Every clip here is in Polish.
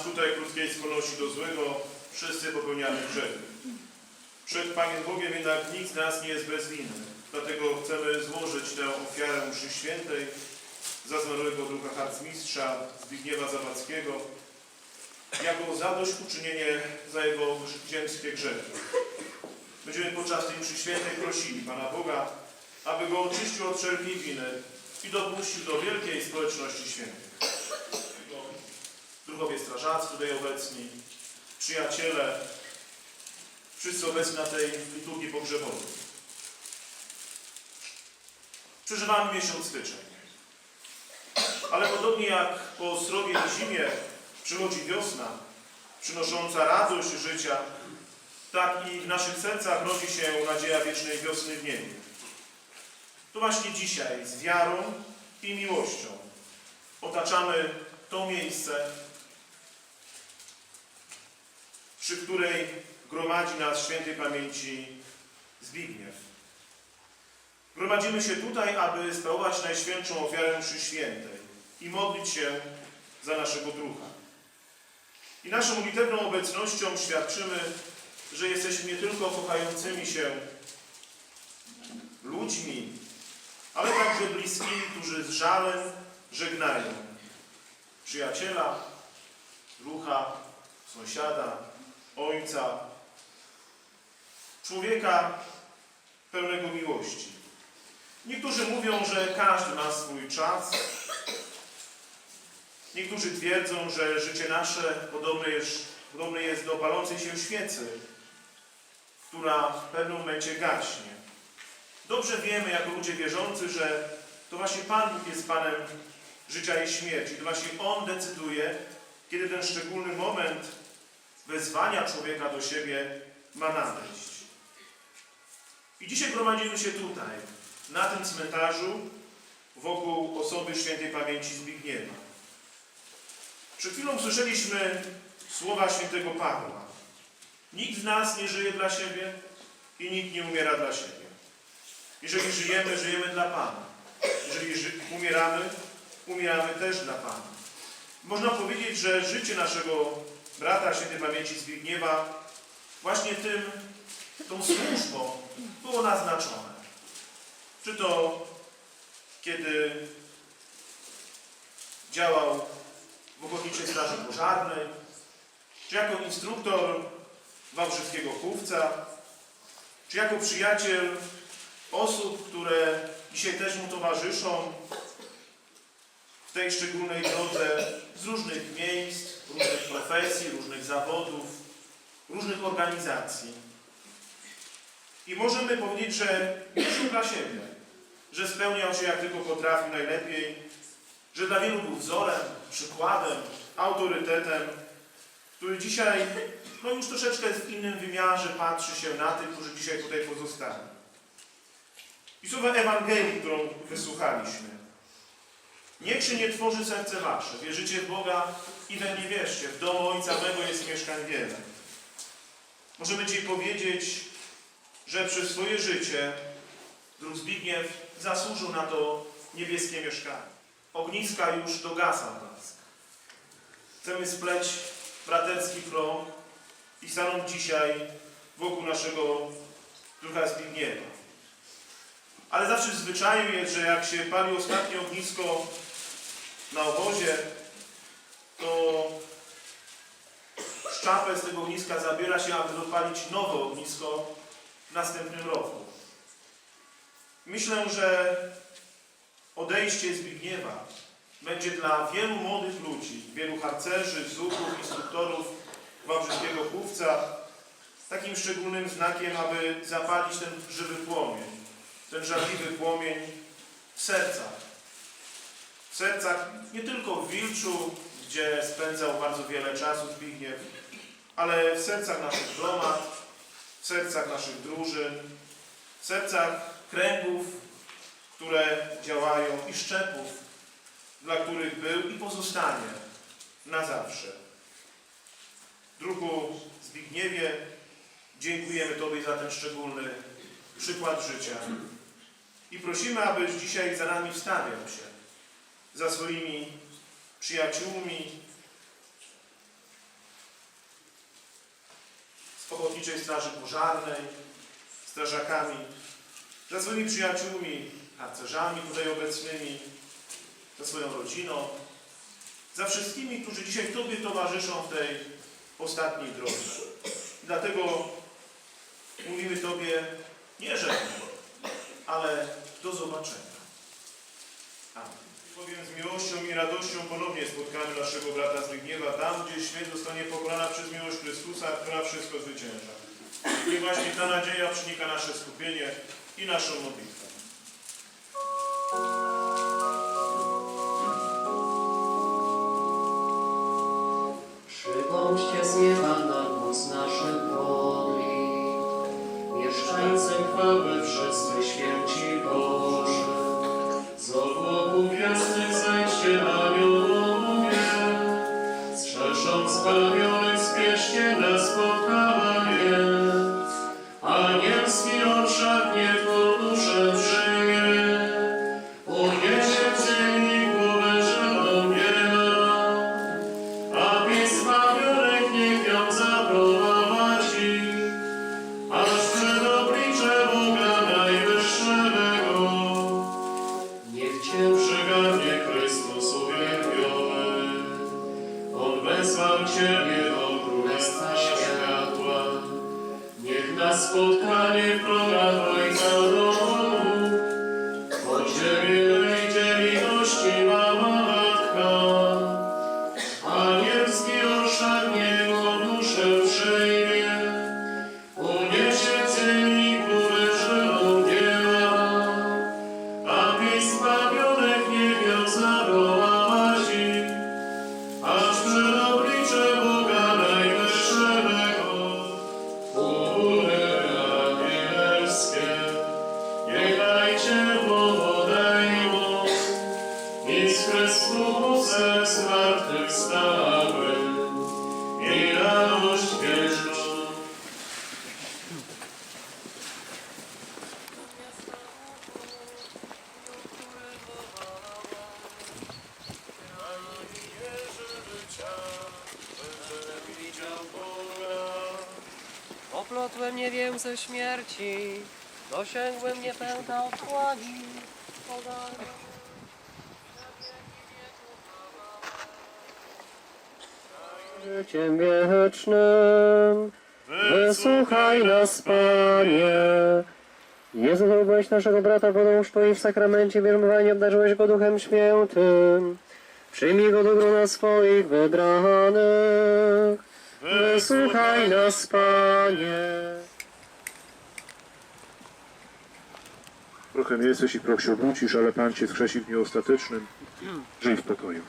tutaj krótkiej skłonności do złego, wszyscy popełniamy grzechy. Przed Panem Bogiem jednak nikt z nas nie jest bezwinny. Dlatego chcemy złożyć tę ofiarę mszy świętej za zmarłego ducha harcmistrza Zbigniewa Zawadzkiego jako zadośćuczynienie za jego ziemskie grzechy. Będziemy podczas tej mszy świętej prosili Pana Boga, aby go oczyścił od wszelkiej winy i dopuścił do wielkiej społeczności świętych. Druhowie strażacy tutaj obecni, przyjaciele, wszyscy obecni na tej liturgii pogrzebowej. Przeżywamy miesiąc styczeń. Ale podobnie jak po srogiej zimie przychodzi wiosna, przynosząca radość życia, tak i w naszych sercach rodzi się nadzieja wiecznej wiosny w niebie. To właśnie dzisiaj z wiarą i miłością otaczamy to miejsce, przy której gromadzi nas świętej pamięci Zbigniew. Gromadzimy się tutaj, aby sprawować Najświętszą ofiarę mszy świętej i modlić się za naszego druha. I naszą modlitewną obecnością świadczymy, że jesteśmy nie tylko kochającymi się ludźmi, ale także bliskimi, którzy z żalem żegnają przyjaciela, druha, sąsiada, ojca, człowieka pełnego miłości. Niektórzy mówią, że każdy ma swój czas. Niektórzy twierdzą, że życie nasze podobne jest, podobne jest do palącej się świecy, która w pewnym momencie gaśnie. Dobrze wiemy, jako ludzie wierzący, że to właśnie Pan Bóg jest Panem życia i śmierci. To właśnie On decyduje, kiedy ten szczególny moment wezwania człowieka do siebie ma nadejść. I dzisiaj gromadzimy się tutaj, na tym cmentarzu, wokół osoby świętej pamięci Zbigniewa. Przed chwilą słyszeliśmy słowa świętego Pawła. Nikt z nas nie żyje dla siebie i nikt nie umiera dla siebie. Jeżeli żyjemy, żyjemy dla Pana. Jeżeli umieramy, umieramy też dla Pana. Można powiedzieć, że życie naszego brata świętej pamięci Zbigniewa właśnie tym, tą służbą było naznaczone. Czy to kiedy działał w Ochotniczej Straży Pożarnej, czy jako instruktor Wałbrzyskiego Chówca, czy jako przyjaciel osób, które dzisiaj też mu towarzyszą w tej szczególnej drodze z różnych miejsc, różnych profesji, różnych zawodów, różnych organizacji. I możemy powiedzieć, że żył dla siebie, że spełniał się jak tylko potrafił najlepiej, że dla wielu był wzorem, przykładem, autorytetem, który dzisiaj no już troszeczkę w innym wymiarze patrzy się na tych, którzy dzisiaj tutaj pozostali. I słowa Ewangelii, którą wysłuchaliśmy. Niech się nie tworzy serce wasze. Wierzycie w Boga i we mnie wierzcie. W domu Ojca mego jest mieszkań wiele. Możemy dzisiaj powiedzieć, że przez swoje życie druh Zbigniew zasłużył na to niebieskie mieszkanie. Ogniska już dogasa blask. Chcemy spleć braterski krąg i stanąć dzisiaj wokół naszego druha Zbigniewa. Ale zawsze w zwyczaju jest, że jak się pali ostatnie ognisko na obozie, to szczapę z tego ogniska zabiera się, aby dopalić nowe ognisko w następnym roku. Myślę, że odejście Zbigniewa będzie dla wielu młodych ludzi, wielu harcerzy, zuchów, instruktorów Wałbrzyskiego Chówca takim szczególnym znakiem, aby zapalić ten żywy płomień, ten żarliwy płomień w sercach. W sercach nie tylko w Wilczu, gdzie spędzał bardzo wiele czasu Zbigniew, ale w sercach naszych gromad, w sercach naszych drużyn, w sercach kręgów, które działają i szczepów, dla których był i pozostanie na zawsze. Druhu Zbigniewie, dziękujemy Tobie za ten szczególny przykład życia i prosimy, abyś dzisiaj za nami wstawiał się, za swoimi przyjaciółmi, Ochotniczej Straży Pożarnej, strażakami, za swoimi przyjaciółmi, harcerzami tutaj obecnymi, za swoją rodziną, za wszystkimi, którzy dzisiaj Tobie towarzyszą w tej ostatniej drodze. Dlatego mówimy Tobie nie żegnaj, ale do zobaczenia. Amen. Bowiem z miłością i radością ponownie spotkamy naszego brata Zbigniewa tam, gdzie śmierć zostanie pokonana przez miłość Chrystusa, która wszystko zwycięża. I właśnie ta nadzieja przenika nasze skupienie i naszą modlitwę. Cię podejmą, i z Chrystusem zmartwychwstały i radość wieczną. Oplotłem nie wiem ze śmierci, dosięgłem niepęta otchłani. Pogardę. Życiem wiecznym, wysłuchaj nas, Panie. Jezu, byłeś naszego brata wodą szpoi w sakramencie bierzmowania, obdarzyłeś go Duchem Świętym. Przyjmij go do grona swoich wybranych. Wysłuchaj nas, Panie. Prochem jesteś i proch się obrócisz, ale Pan Cię wskrzesi w dniu ostatecznym. Żyj w pokoju.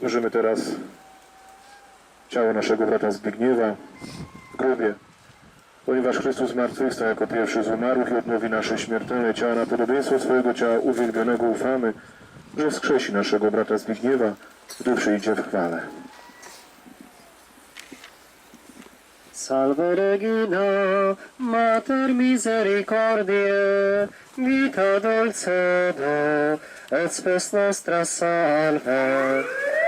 Możemy teraz ciało naszego brata Zbigniewa w grobie, ponieważ Chrystus zmartwychwstał jako pierwszy z umarłych i odnowi nasze śmiertelne ciała na podobieństwo swojego ciała uwielbionego ufamy, że wskrzesi naszego brata Zbigniewa, gdy przyjdzie w chwale. Salve Regina, Mater misericordiae, vita dulcedo, et spes nostra salve.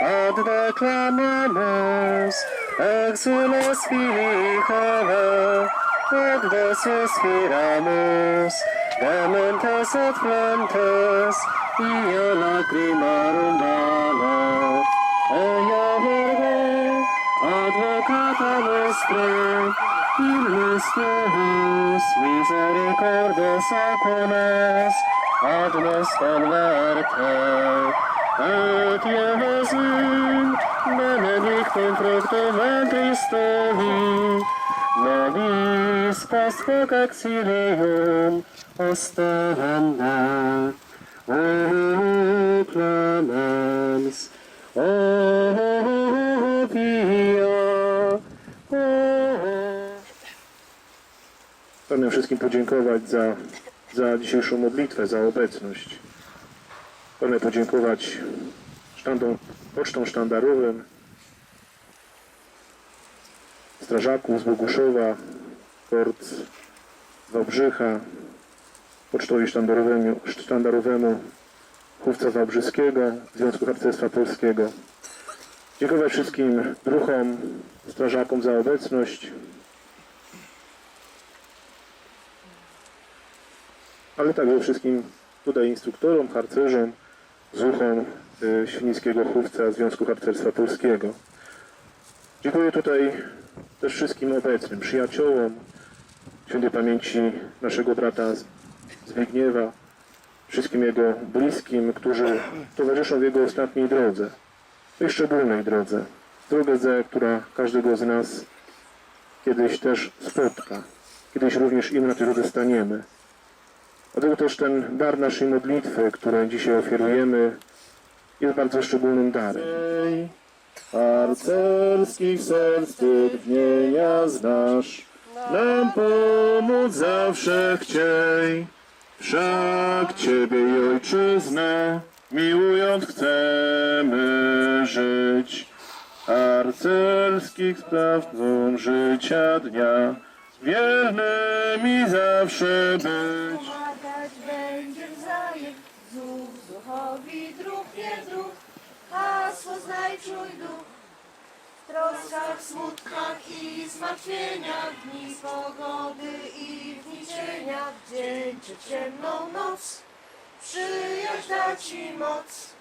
Ad declamamus, exules filii Jove, et desus spiramus, dementes et flentes, io lacrima rondava ea virgo advocata nostra in nostris misericordes saculas ad nos converte et Ievasum benedictum fructum ventris Tevi nobis post vocacileum ostende O. Pragnę wszystkim podziękować za, za dzisiejszą modlitwę, za obecność. Pragnę podziękować sztandą, pocztą sztandarowym, strażaków z Boguszowa, port Wałbrzycha, pocztowi sztandarowemu, sztandarowemu chówca Wałbrzyskiego, Związku Harcerstwa Polskiego. Dziękuję wszystkim druchom, strażakom za obecność. Ale także wszystkim tutaj instruktorom, harcerzom, zuchom y, Świnickiego Chówca Związku Harcerstwa Polskiego. Dziękuję tutaj też wszystkim obecnym, przyjaciołom, świętej pamięci naszego brata Zbigniewa, wszystkim jego bliskim, którzy towarzyszą w jego ostatniej drodze, tej szczególnej drodze. Drodze, która każdego z nas kiedyś też spotka, kiedyś również im na tej drodze staniemy. Dlatego też ten dar naszej modlitwy, który dzisiaj ofiarujemy, jest bardzo szczególnym darem. Harcerskich serc znasz, nam pomóc zawsze chciej. Wszak Ciebie i Ojczyznę miłując chcemy żyć. Harcerskich sprawcom życia dnia, wiernymi zawsze być. Pomagać będzie wzajem, zuch zuchowi, druh nie druh, hasło znaj czuj duch. Troskach, smutkach i zmartwieniach, dni pogody i w dzień czy ciemną noc, przyjaźń da Ci moc.